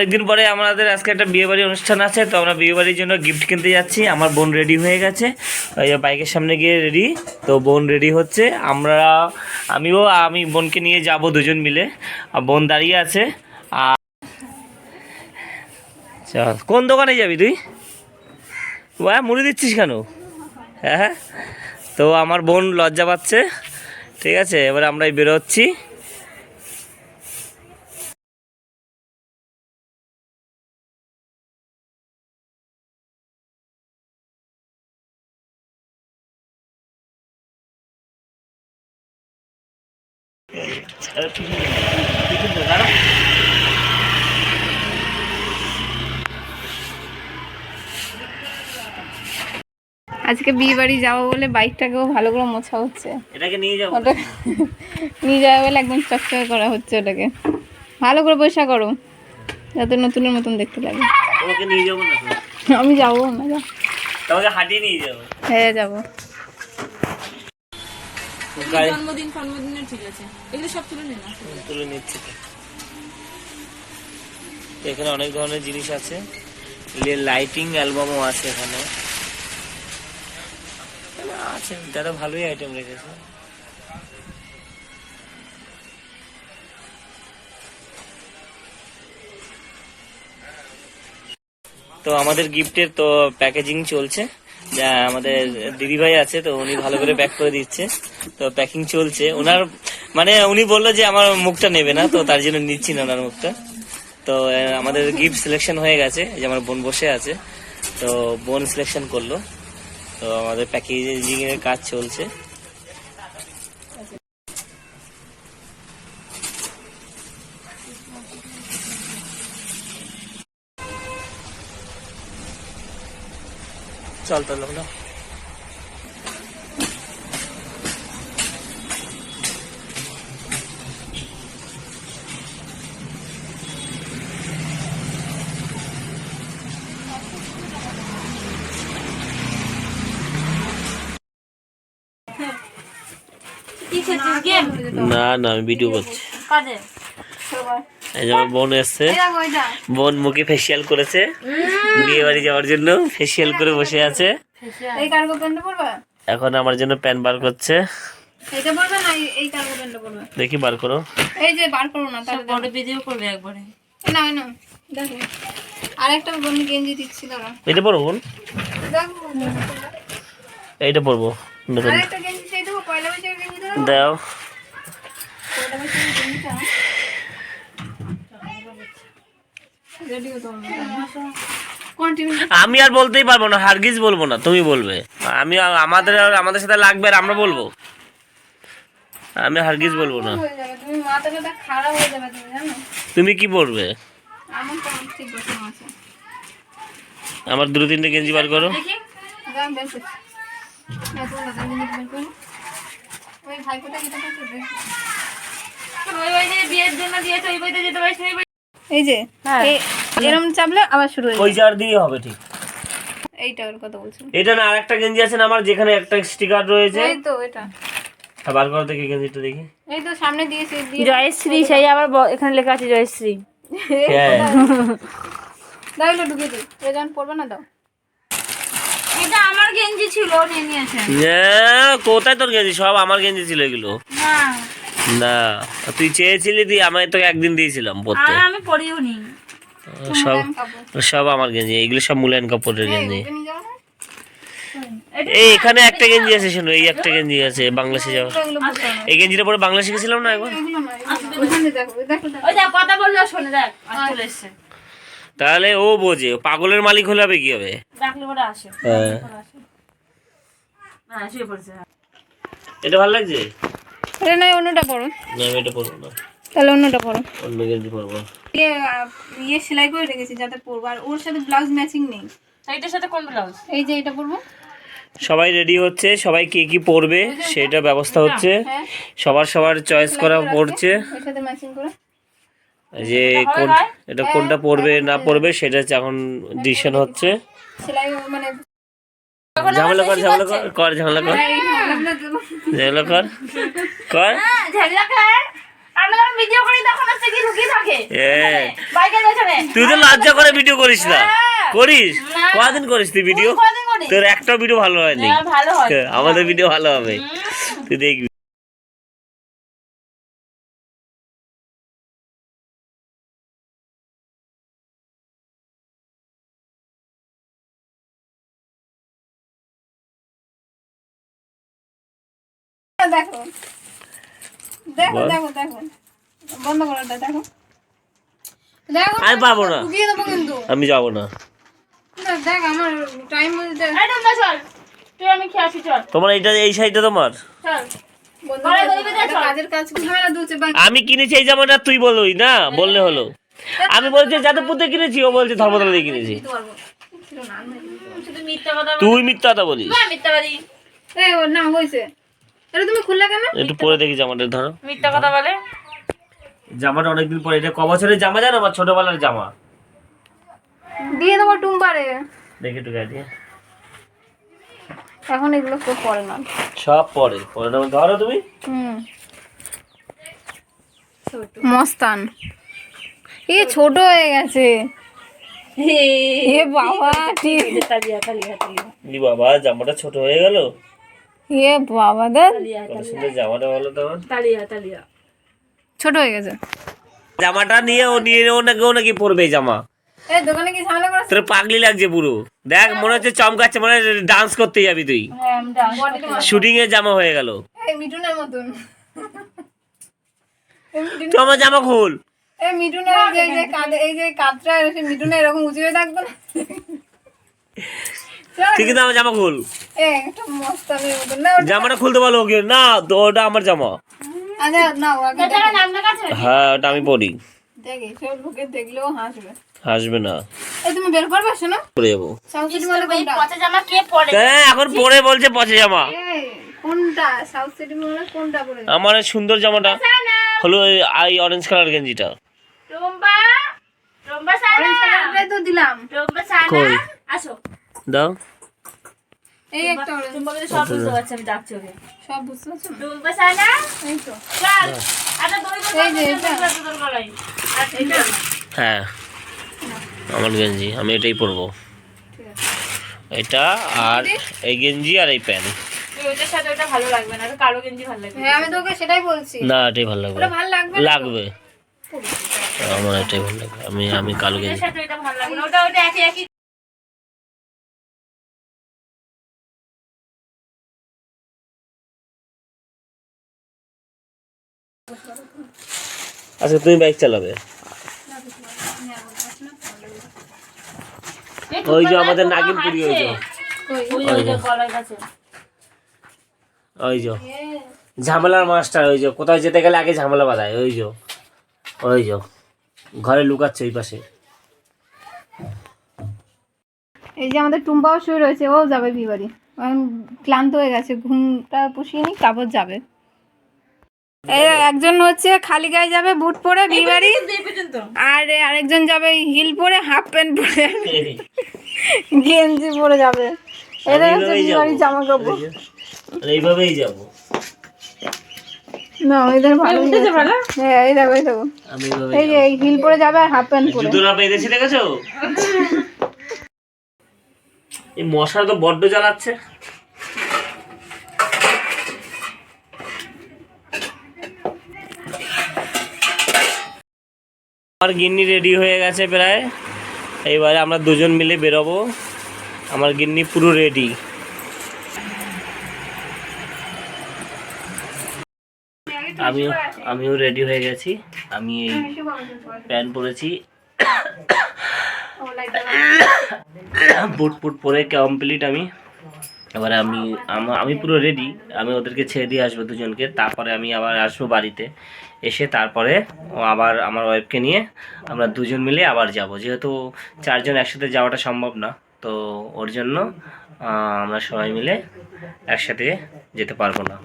অনেকদিন পরে আমাদের আজকে একটা বিয়ে বাড়ি অনুষ্ঠান আছে, তো আমরা বিয়ে বাড়ির জন্য গিফট কিনতে যাচ্ছি। আমার বোন রেডি হয়ে গেছে। বাইকের সামনে গিয়ে রেডি তো বোন রেডি হচ্ছে। আমরা, আমিও, আমি বোনকে নিয়ে যাব দুজন মিলে। আর বোন দাঁড়িয়ে আছে। আর চল, কোন দোকানে যাবি তুই? ওয়া, মুড়ি দিচ্ছিস কেন? হ্যাঁ। তো আমার বোন লজ্জা পাচ্ছে। ঠিক আছে, এবার আমরাই বেরোচ্ছি। আজকে বিয়ে বাড়ি যাব বলে বাইকটাকেও ভালো করে মোছা হচ্ছে। এটাকে নিয়ে যাব? নিয়ে যাবে বলে একদম চকচকে করা হচ্ছে ওটাকে। ভালো করে পয়সা করো যাতে নতুনের মতন দেখতে লাগে। তোমাকে নিয়ে যাব না আমি যাব না তোমাকে হাঁটিয়ে নিয়ে যাব? হ্যাঁ যাব। জন্মদিন জন্মদিনের ঠিক আছে। এগুলো সব তুলে নিন তুলে নিচ্ছি এখানে অনেক ধরনের জিনিস আছে। লাইটিং অ্যালবামও আছে এখানে। আছে দাদা ভালোই আইটেম রেখেছে। তো আমাদের গিফটের তো প্যাকেজিং চলছে। যা আমাদের দিদিভাই আছে, তো উনি ভালো করে প্যাক করে দিচ্ছে। তো প্যাকিং চলছে। ওনার মানে উনি বলল যে আমার মুখটা নেবে না, তো তার জন্য নিচ্ছি না ওনার মুখটা। তো আমাদের গিফট সিলেকশন হয়ে গেছে যে আমার বোন বসে আছে। তো বোন সিলেকশন করল। তো আমাদের প্যাকেজিং এর কাজ চলছে। চল তাহলে না না না আমি ভিডিও করছি। এই আমার বোন এসছে। বোন মুখে ফেসিয়াল করেছে। বিয়ে বাড়ি যাওয়ার জন্য ফেসিয়াল করে বসে আছে। এখন আমার জন্য প্যান বার করছে। দেখি বার করো। এই যে বার করো না তাহলে পরে ভিডিও করবে একবারে। না না দেখো। আর একটা বন্ধু গেঞ্জি দিচ্ছি দাঁড়া এটা পরবো বোন। এইটা পরবো। নতুন গেঞ্জি সেই দেবো পয়লা বৈশাখের গেঞ্জি দাও পয়লা বৈশাখের গেঞ্জিটা রেডি হতো কন্টিনিউ আমি আর বলতেই পারব না হারগিজ বলব না তুমি বলবে। আমি আর- আমাদের আর আমাদের সাথে লাগবে আর আমরা বলব। আমি হারগিজ বলব না। তুমি মাথা টাথা খারাপ হয়ে যাবে তুমি জানো? তুমি কি পরবে আমার তো ঠিক বসে আছে। আমার দুটো তিনটে গেঞ্জি বার করো। ওই ভাইপোটা কি বিয়ের জন্য দিয়েছে ওই বাড়িতে যেতে পারিস এই যে এই- এরম চাপলে আবার শুরু হয়ে ওই যাবে চার দিয়ে হবে ঠিক। এইটা ওর কথা বলছো। এটা না আরেকটা গেঞ্জি আছে না আমার যেখানে একটা স্টিকার রয়েছে। এই তো এটা। হ্যাঁ, বার করো দেখি গেঞ্জিটা দেখি। এই তো সামনে দিয়েছি জয়শ্রী সেই আবার এখানে লেখা আছে জয়শ্রী। হ্যাঁ। দাও এগুলো ঢুকে দিই। এ যখন পড়বে না দাও। এটা আমার গেঞ্জি ছিল ও নিয়ে নিয়েছে। কোথায় তোর গেঞ্জি? সব আমার গেঞ্জি ছিল এগুলো। না। না তুই চেয়েছিলি তুই আমায় তোকে একদিন দিয়েছিলাম পড়তে। আর আমি পড়িও নি। সব সব আমার গেঞ্জি এগুলো সব মুলায়ন কাপড়ের গেঞ্জি। এই এখানে একটা গেঞ্জি আছে শোনো এই একটা গেঞ্জি আছে বাংলাদেশে যাওয়ার। না। এই গেঞ্জিটা পরে বাংলা শিখেছিলাম না একবার তাহলে ও বোঝে পাগলের মালিক হলে হবে কি হবে? ডাকলে ওরা আসে। হ্যাঁ। হ্যাঁ পড়ছে এটা ভালো লাগছে? এটা নয় অন্যটা পড়ো। না আমি এটা পরবো না। তাহলে অন্যটা পড়ো। অন্য গেঞ্জি পরবো ইয়ে ইয়ে সেলাই করে রেখেছি যাতে পরবো আর ওর সাথে ব্লাউজ ম্যাচিং নেই। এইটার সাথে কোন ব্লাউজ? এই যে এটা পরবো সবাই রেডি হচ্ছে সবাই কে কি পরবে সেটা ব্যবস্থা হচ্ছে। হ্যাঁ সবার সবার চয়েস করা পড়ছে। এর সাথে ম্যাচিং করে। যে কোন এটা কোনটা পরবে না পরবে সেটা হচ্ছে এখন ডিসিশন হচ্ছে। সেলাই মানে ঝামেলা কর ঝামেলা কর কর ঝামেলা কর। ঝামেলা কর। কর। হ্যাঁ হ্যাঁ তুই তো লজ্জা করে ভিডিও করিস না। করিস? কদিন করিস তুই ভিডিও তোর একটা ভিডিও ভালো হয়নি। হ্যাঁ, হয়। আমাদের ভিডিও ভালো হবে। তুই দেখবি। দেখো। দেখো দেখো দেখো। বন্ধ করো দেখো। দেখো আমি পারব না। আমি যাব না। দেখ, দেখ আমার টাইম এই টুম্পা চল। তুই আমি খেয়ে আসি চল। তোমার এইটা এই সাইডটা তোমার? চল। আমি কিনেছি এই জামাটা তুই বলবি না? বললে হলো। আমি বলছি যাদবপুর থেকে কিনেছি ও বলছে ধর্মতলা থেকে কিনেছি। শুধু মিথ্যা কথা বল তুই মিথ্যা কথা বলিস। না মিথ্যাবাদী এই ওর না হয়েছে। এটা তুমি খুললে কেন? একটু পরে দেখি জামাটা ধরো। মিথ্যা কথা বলে। জামাটা অনেকদিন পরে এটা ক বছরের জামা জানো? আমার ছোটবেলার জামা। দিয়ে দেবো টুম্বারে। দেখে একটু গায়ে দিয়ে। এখন এগুলো কেউ পরে না। সব পরে পরে না ধরো তুমি। হুম। মস্তান। এ ছোট হয়ে গেছে। এ বাবা ঠিক। বাবা জামাটা ছোট হয়ে গেল? এ বাবা তো তালিয়া ছোট হয়ে গেছে। জামাটা নিয়ে ও নিয়ে ও নাকি ও নাকি পরবে জামা? দোকানে কি ঝামেলা করেছে তোর পাগলি লাগছে পুরো। দেখ মনে হচ্ছে চমকাচ্ছে মনে হচ্ছে ডান্স করতে যাবি তুই। হ্যাঁ শুটিং এর জামা হয়ে গেল। এই মিঠুনের মতন। এই আমার জামা খুল। এই মিঠুনের এই যে কাঁধে এই যে সে মিঠুনের এরকম উঁচু হয়ে থাকতো না? চল, তুই আমার জামা খুল? না জামাটা খুলতে বলো ওকে। না তো ওটা আমার জামা। আচ্ছা না ওকে এটা নাম লেখা আছে হ্যাঁ ওটা আমি পরি। দেখি সব লোকে দেখলেও হাসবে। হাসবে না। এই তুমি বের করবে শোনো। পরে যাব। সাউথ সিটি মলে এই কোনটা? পচা জামা কে পরে? হ্যাঁ এখন পরে বলছে পচে জামা। কোনটা? সাউথ সিটি মলে কোনটা পরে আমার সুন্দর জামাটা হলো আই অরেঞ্জ কালার গেঞ্জিটা। অরেঞ্জ কালারটাই তো দিলাম। দাও। এই একটা orange। টুম্পা কিন্তু সব বুঝতে পারছে আমি ডাকছি ওকে। সব বুঝতে পারছ? না। সানা এই তো। চল। আচ্ছা দই এই যে এটা। তোর গলায়। এটা হ্যাঁ। আমার গেঞ্জি আমি এটাই পরবো। এটা আর এই গেঞ্জি আর এই প্যান্ট। এই ওইটার সাথে ওটা ভালো লাগবে না ওটা কালো গেঞ্জি ভালো লাগবে। হ্যাঁ আমি তোকে সেটাই বলছি। না এটাই ভালো লাগবে। লাগবে আমার এটাই ভালো লাগবে। আমি আমি কালো গেঞ্জি। আচ্ছা তুমি বাইক চালাবে? ওই যে আমাদের নাগিন পুরি ওই যে। ওই যে, ঝামেলার মাস্টার ওই যে। কোথাও যেতে গেলে আগে ঝামেলা বাঁধায় ওই যে। ওই যে। ঘরে লুকাচ্ছে ওই পাশে। এই যে আমাদের টুম্বাও শুয়ে রয়েছে ও যাবে বিবাড়ি ক্লান্ত হয়ে গেছে ঘুমটা পুষিয়ে নি তারপর যাবে। একজন হচ্ছে খালি গায়ে যাবে বুট পরে আর আরেকজন যাবে হিল পরে হাফ প্যান্ট পরে। গেঞ্জি পরে যাবে। এটাই হচ্ছে জামা কাপড় এইভাবেই যাব। না এদের ভালো হ্যাঁ এই দেখো এই দেখো। এই যে হিল পরে যাবে আর হাফ প্যান্ট পরে। দেখেছ এই মশা তো বড্ড জ্বালাচ্ছে। আমার গিন্নি রেডি হয়ে গেছে প্রায়। এইবারে আমরা দুজন মিলে বেরোবো। আমার গিন্নি পুরো রেডি আমিও আমিও রেডি হয়ে গেছি। আমি এই প্যান্ট পরেছি। বুট ফুট পরে কমপ্লিট আমি। এবারে আমি আমি পুরো রেডি আমি ওদেরকে ছেড়ে দিয়ে আসব দুজনকে। তারপরে আমি আবার আসব বাড়িতে। এসে তারপরে আবার আমার ওয়াইফকে নিয়ে আমরা দুজন মিলে আবার যাব। যেহেতু চারজন একসাথে যাওয়াটা সম্ভব না, তো ওর জন্য আমরা সবাই মিলে একসাথে যেতে পারব না।